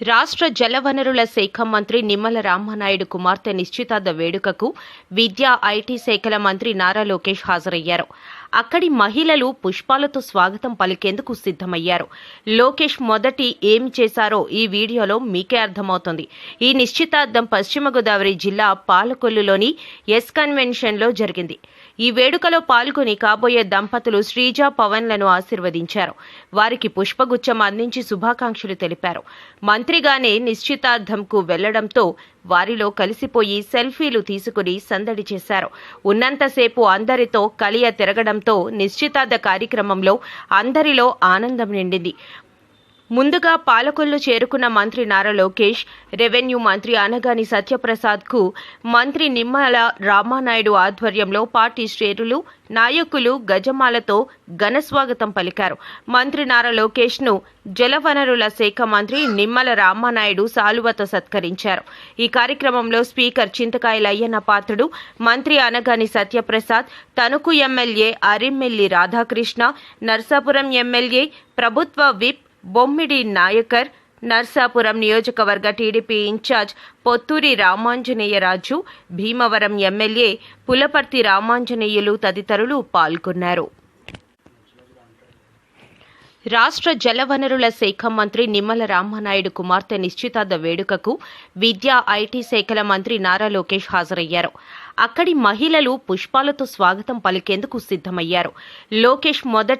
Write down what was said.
రాష్ట్ర జలవనరుల శాఖ మంత్రి నిమ్మల రామనాయుడు కుమార్తె నిశ్చితార్థ వేడుకకు విద్యా ఐటీ శాఖల మంత్రి నారా లోకేష్ హాజరయ్యారు. అక్కడి మహిళలు పుష్పాలతో స్వాగతం పలికేందుకు సిద్ధమయ్యారు. లోకేష్ మొదటి ఏమి చేశారో ఈ వీడియోలో మీకే అర్థమవుతుంది. ఈ నిశ్చితార్థం పశ్చిమ గోదావరి జిల్లా పాలకొల్లులోని ఎస్ కన్వెన్షన్లో జరిగింది. ఈ వేడుకలో పాల్గొని కాబోయే దంపతులు శ్రీజ పవన్లను ఆశీర్వదించారు. వారికి పుష్పగుచ్చం అందించి శుభాకాంక్షలు తెలిపారు. మంత్రిగానే నిశ్చితార్థంకు వెళ్ళడంతో వారిలో కలిసిపోయి సెల్ఫీలు తీసుకుని సందడి చేశారు. ఉన్నంతసేపు అందరితో కలియ తిరగడంతో నిశ్చితార్థ కార్యక్రమంలో అందరిలో ఆనందం నిండింది. ముందుగా పాలకొల్లు చేరుకున్న మంత్రి నారా లోకేష్ రెవెన్యూ మంత్రి అనగాని సత్యప్రసాద్కు మంత్రి నిమ్మల రామానాయుడు ఆధ్వర్యంలో పార్టీ శ్రేణులు నాయకులు గజమాలతో ఘనస్వాగతం పలికారు. మంత్రి నారా లోకేష్ను జలవనరుల శాఖ మంత్రి నిమ్మల రామానాయుడు సాలువతో సత్కరించారు. ఈ కార్యక్రమంలో స్పీకర్ చింతకాయల అయ్యన్న పాత్రుడు మంత్రి అనగాని సత్యప్రసాద్ తణుకు ఎమ్మెల్యే అరిమ్మెల్లి రాధాకృష్ణ నర్సాపురం ఎమ్మెల్యే ప్రభుత్వ విప్ బొమ్మిడి నాయకర్ నర్సాపురం నియోజకవర్గ TDP in charge Potturi Ramanjaneyaraju Bhimavaram MLA Pulaparthi Ramanjaneyulu తదితరులు పాల్గొన్నారు. రాష్ట్ర జలవనరుల శాఖ మంత్రి నిమ్మల రామనాయుడు కుమార్తె నిశ్చితార్థ వేడుకకు విద్యా ఐటీ శాఖల మంత్రి నారా లోకేష్ హాజరయ్యారు. అక్కడి మహిళలు పుష్పాలతో స్వాగతం పలికేందుకు సిద్ధమయ్యారు. లోకేష్ మొదట